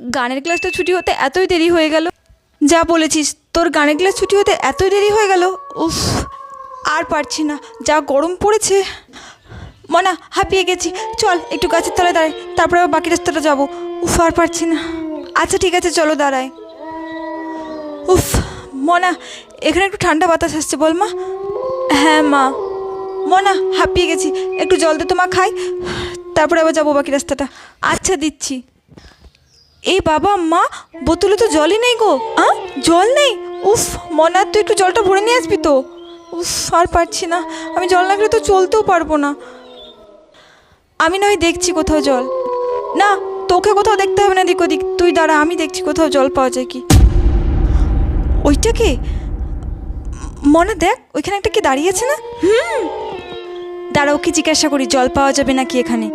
গানের ক্লাসটা ছুটি হতে এতই দেরি হয়ে গেল। যা বলেছিস, তোর গানের ক্লাস ছুটি হতে এতই দেরি হয়ে গেল? উফ, আর পারছি না, যা গরম পড়েছে। মনা, হাঁপিয়ে গেছি। চল, একটু গাছের তলায় দাঁড়াই, তারপরে আবার বাকি রাস্তাটা যাব। উফ, আর পারছি না। আচ্ছা ঠিক আছে, চলো দাঁড়াই। উফ, মনা, এখানে একটু ঠান্ডা বাতাস আসছে, বল মা। হ্যাঁ মা। মনা, হাঁপিয়ে গেছি। একটু জল তো মা, খাই। তারপরে আবার যাব বাকি রাস্তাটা। আচ্ছা দিচ্ছি। এই বাবা, মা, বোতলে তো জলই নেই গো। আ? জল নেই? উফ, মনা তুই একটু জলটা ভরে নিয়ে আসবি তো। উফ, আর পারছি না। আমি জল না তো চলতেও পারব না। আমি নয় দেখছি কোথাও জল। না, তোকে কোথাও দেখতে হবে না দিক ওদিক। তুই দাঁড়া, আমি দেখছি কোথাও জল পাওয়া যায় কি। ওইটা কি? মনে দেখ, ওইখানে একটা কি দাঁড়িয়ে আছে না? হুম। দাঁড়া, ওকে জিজ্ঞাসা করি, জল পাওয়া যাবে নাকি এখানে?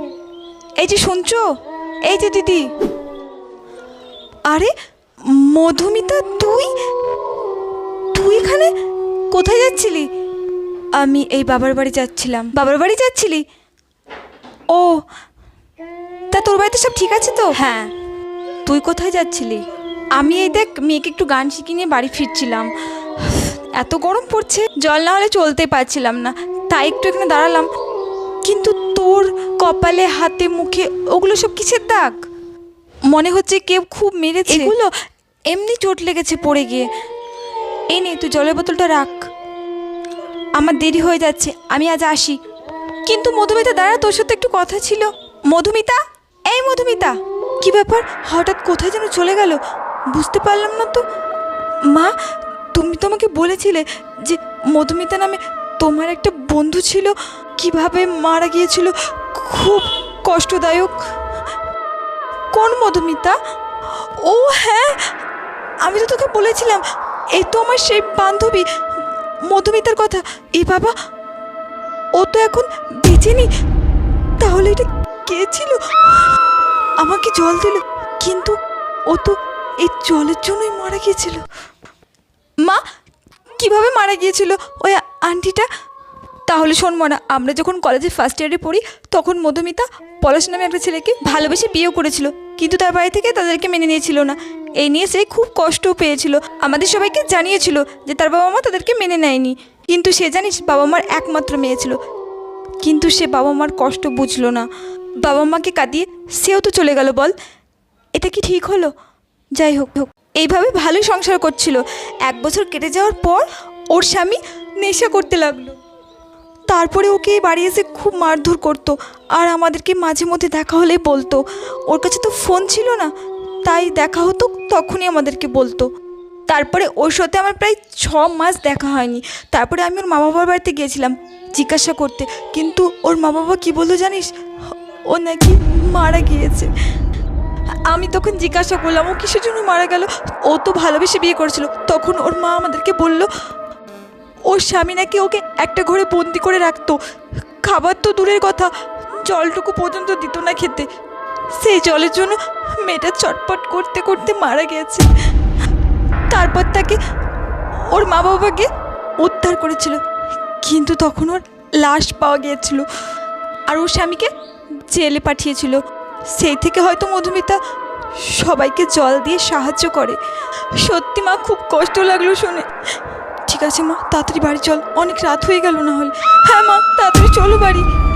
এই যে শুনছো? এই যে দিদি। আরে, মধুমিতা, তুই? তুই এখানে কোথায় যাচ্ছিলি? আমি এই বাবার বাড়ি যাচ্ছিলাম। বাবার বাড়ি যাচ্ছিলি? ও, তা তোর বাড়িতে সব ঠিক আছে তো? হ্যাঁ। তুই কোথায় যাচ্ছিলি? আমি এই দেখ, মেয়েকে একটু গান শিখিয়ে নিয়ে বাড়ি ফিরছিলাম। এত গরম পড়ছে, জল না হলে চলতে পারছিলাম না। তাই একটু এখানে দাঁড়ালাম। কিন্তু তোর কপালে, হাতে, মুখে, ওগুলো সব কিসের দাগ? মনে হচ্ছে কেউ খুব মেরেছে। এগুলো এমনি চোট লেগেছে পড়ে গিয়ে। এই নে, তুই জলের বোতলটা রাখ। আমার দেরি হয়ে যাচ্ছে, আমি আজ আসি। কিন্তু মধুমিতা, দাঁড়া, তোর সাথে একটু কথা ছিল। মধুমিতা? এই মধুমিতা! কি ব্যাপার? হঠাৎ কোথায় যেন চলে গেল? বুঝতে পারলাম না তো। মা, তুমি তো আমাকে বলেছিলে যে মধুমিতা নামে তোমার একটা বন্ধু ছিল। কীভাবে মারা গিয়েছিল? খুব কষ্টদায়ক। কোন মধুমিতা? ও হ্যাঁ আমি তো তোকে বলেছিলাম এই তো আমার সেই বান্ধবী, মধুমিতার কথা। এই বাবা, ও তো এখন বেঁচে নেই। তাহলে এটা কে ছিল? আমাকে জল দিল, কিন্তু ও তো এই জলের জন্যই মারা গিয়েছিল। মা, কীভাবে মারা গিয়েছিল? ওই আন্টিটা তাহলে শোন মনা, আমরা যখন কলেজে ফার্স্ট ইয়ারে পড়ি, তখন মধুমিতা পলাশ নামে একটা ছেলেকে ভালোবেসে বিয়েও করেছিল। কিন্তু তার বাড়ি থেকে তাদেরকে মেনে নিয়েছিল না। এই নিয়ে সে খুব কষ্টও পেয়েছিল। আমাদের সবাইকে জানিয়েছিল যে তার বাবা মা তাদেরকে মেনে নেয়নি। কিন্তু সে জানিস, বাবা মার একমাত্র মেয়ে ছিল। কিন্তু সে বাবা মার কষ্ট বুঝলো না। বাবা মাকে কাঁদিয়ে সেও তো চলে গেল বল। এটা কি ঠিক হলো? যাই হোক হোক এইভাবে ভালোই সংসার করছিল। এক বছর কেটে যাওয়ার পর ওর স্বামী নেশা করতে লাগল। তারপরে ওকে বাড়ি এসে খুব মারধর করতো। আর আমাদেরকে মাঝে মধ্যে দেখা হলেই বলতো। ওর কাছে তো ফোন ছিল না, তাই দেখা হতো, তখনই আমাদেরকে বলতো। তারপরে ওর সাথে আমার প্রায় ছ মাস দেখা হয়নি। তারপরে আমি ওর মা বাবার বাড়িতে গিয়েছিলাম জিজ্ঞাসা করতে। কিন্তু ওর মা বাবা কী বলল জানিস? ও নাকি মারা গিয়েছে। আমি তখন জিজ্ঞাসা করলাম, ও কিসের জন্য মারা গেল? ও তো ভালোবেসে বিয়ে করেছিল। তখন ওর মা আমাদেরকে বলল ওর স্বামী নাকি ওকে একটা ঘরে বন্দি করে রাখতো। খাবার তো দূরের কথা, জলটুকু পর্যন্ত দিত না খেতে। সেই জলের জন্য মেয়েটা চটপট করতে করতে মারা গেছে। তারপর তাকে ওর মা বাবাকে উদ্ধার করেছিল। কিন্তু তখন ওর লাশ পাওয়া গিয়েছিল আর ওর স্বামীকে জেলে পাঠিয়েছিল। সেই থেকে হয়তো মধুমিতা সবাইকে জল দিয়ে সাহায্য করে। সত্যি মা, খুব কষ্ট লাগল শুনে। আছে মা। তাড়াতাড়ি বাড়ি চল। অনেক রাত হয়ে গেল না হলে। হ্যাঁ মা, তাড়াতাড়ি চলো বাড়ি।